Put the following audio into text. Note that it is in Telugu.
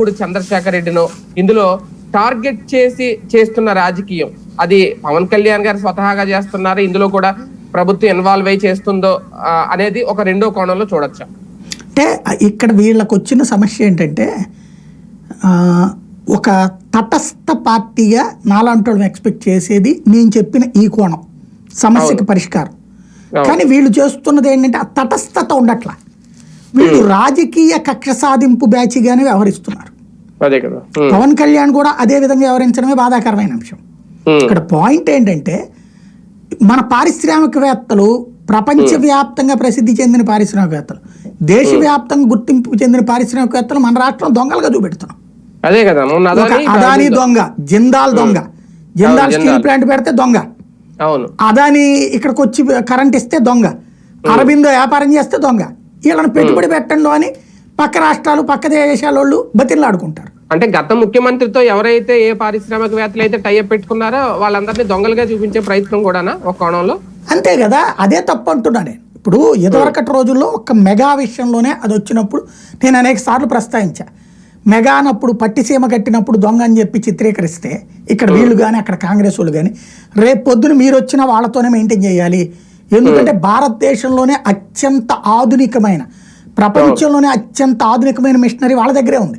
ఇప్పుడు చంద్రశేఖర్ రెడ్డినో ఇందులో టార్గెట్ చేసి చేస్తున్న రాజకీయం అది పవన్ కళ్యాణ్ గారు స్వతహాగా చేస్తున్నారు ఇందులో కూడా ప్రభుత్వం ఇన్వాల్వ్ అయి చేస్తుందో అనేది ఒక రెండో కోణంలో చూడొచ్చు. అంటే ఇక్కడ వీళ్ళకు వచ్చిన సమస్య ఏంటంటే ఒక తటస్థ పార్టీగా నాలాంటి ఎక్స్పెక్ట్ చేసేది నేను చెప్పిన ఈ కోణం సమస్యకి పరిష్కారం. కానీ వీళ్ళు చేస్తున్నది ఏంటంటే ఆ తటస్థత ఉండట్లా. వీళ్ళు రాజకీయ కక్ష సాధింపు బ్యాచ్గానే వ్యవహరిస్తున్నారు. అదే కదా. ఉమ్, పవన్ కళ్యాణ్ కూడా అదే విధంగా వ్యవహరించడమే బాధాకరమైన అంశం. ఇక్కడ పాయింట్ ఏంటంటే మన పారిశ్రామికవేత్తలు ప్రపంచవ్యాప్తంగా ప్రసిద్ధి చెందిన పారిశ్రామికవేత్తలు దేశవ్యాప్తంగా గుర్తింపు చెందిన పారిశ్రామికవేత్తలు మన రాష్ట్రం దొంగలుగా చూపెడుతున్నాం. అదే కదా అదాని దొంగ జిందాల్ దొంగ. జిందాల్ స్టీల్. ప్లాంట్ పెడితే దొంగ. అదానీ ఇక్కడికి వచ్చి కరెంట్ ఇస్తే దొంగ. అరబిందో వ్యాపారం చేస్తే దొంగ. వీళ్ళని పెట్టుబడి పెట్టండు అని పక్క రాష్ట్రాలు పక్క దేశాల వాళ్ళు బతిల్లాడుకుంటారు అంటే గత ముఖ్యమంత్రితో ఎవరైతే ఏ పారిశ్రామికవేత్తలు అయితే టైఅప్ పెట్టుకున్నారో వాళ్ళందరినీ దొంగలుగా చూపించే ప్రయత్నం కూడానా ఒక కోణంలో? అంతే కదా అదే తప్పు అంటున్నా నేను. ఇప్పుడు ఇదివరకటి రోజుల్లో ఒక మెగా విషయంలోనే అది వచ్చినప్పుడు నేను అనేక సార్లు ప్రస్తావించా. మెగా అన్నప్పుడు పట్టిసీమ కట్టినప్పుడు దొంగ అని చెప్పి చిత్రీకరిస్తే ఇక్కడ వీళ్ళు కానీ అక్కడ కాంగ్రెస్ వాళ్ళు కానీ రేపు పొద్దున మీరు వచ్చిన వాళ్ళతోనే మెయింటైన్ చేయాలి. ఎందుకంటే భారతదేశంలోనే అత్యంత ఆధునికమైన ప్రపంచంలోనే అత్యంత ఆధునికమైన మిషనరీ వాళ్ళ దగ్గరే ఉంది.